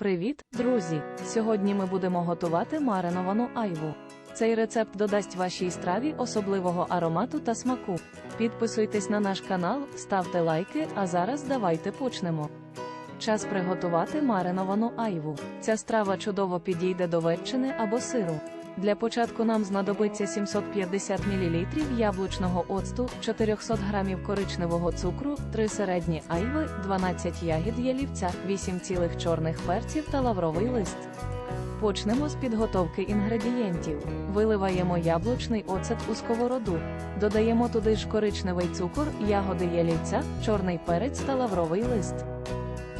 Привіт, друзі! Сьогодні ми будемо готувати мариновану айву. Цей рецепт додасть вашій страві особливого аромату та смаку. Підписуйтесь на наш канал, ставте лайки, а зараз давайте почнемо. Час приготувати мариновану айву. Ця страва чудово підійде до ветчини або сиру. Для початку нам знадобиться 750 мл яблучного оцту, 400 г коричневого цукру, 3 середні айви, 12 ягід ялівця, 8 цілих чорних перців та лавровий лист. Почнемо з підготовки інгредієнтів. Виливаємо яблучний оцет у сковороду. Додаємо туди ж коричневий цукор, ягоди ялівця, чорний перець та лавровий лист.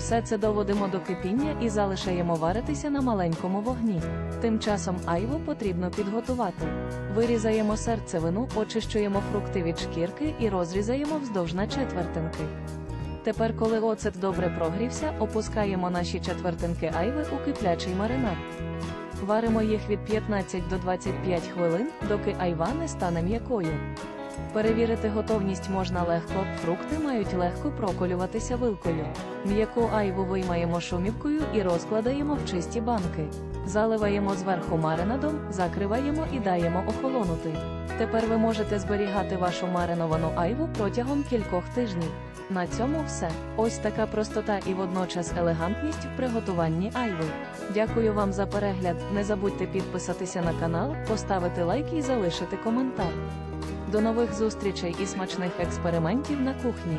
Все це доводимо до кипіння і залишаємо варитися на маленькому вогні. Тим часом айву потрібно підготувати. Вирізаємо серцевину, очищуємо фрукти від шкірки і розрізаємо вздовж на четвертинки. Тепер, коли оцет добре прогрівся, опускаємо наші четвертинки айви у киплячий маринад. Варимо їх від 15 до 25 хвилин, доки айва не стане м'якою. Перевірити готовність можна легко, фрукти мають легко проколюватися вилкою. М'яку айву виймаємо шумівкою і розкладаємо в чисті банки. Заливаємо зверху маринадом, закриваємо і даємо охолонути. Тепер ви можете зберігати вашу мариновану айву протягом кількох тижнів. На цьому все. Ось така простота і водночас елегантність в приготуванні айви. Дякую вам за перегляд. Не забудьте підписатися на канал, поставити лайк і залишити коментар. До нових зустрічей і смачних експериментів на кухні.